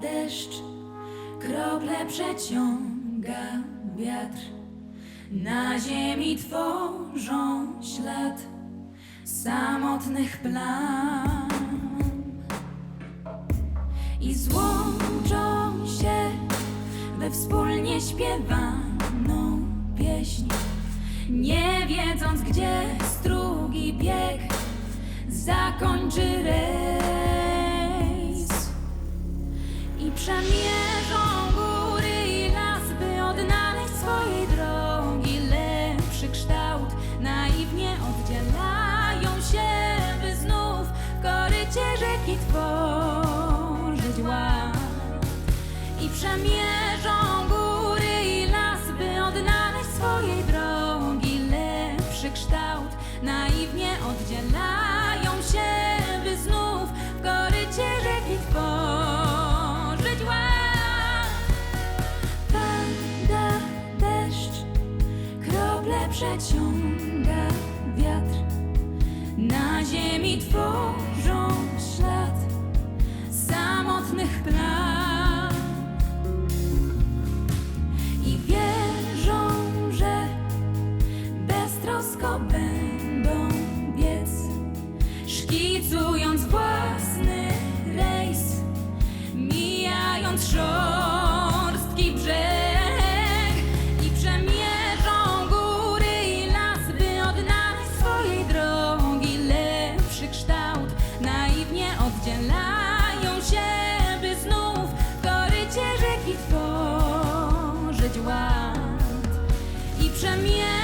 deszcz, krople przeciąga wiatr. Na ziemi tworzą ślad samotnych plam i złączą się we wspólnie śpiewaną pieśń, nie wiedząc gdzie strugi bieg zakończy rejs przemierzą góry i las, by odnaleźć swojej drogi lepszy kształt. Naiwnie oddzielają się, by znów w korycie rzeki tworzyć ład. I przemierzą góry i las, by odnaleźć swojej drogi lepszy kształt. Naiwnie oddzielają się, by znów w korycie rzeki tworzyć przeciąga wiatr. Na ziemi tworzą ślad samotnych plam i wierzą, że beztrosko będą biec, szkicując własny rejs, mijając szorstki oddzielają się, by znów w korycie rzeki tworzyć ład i przemienić.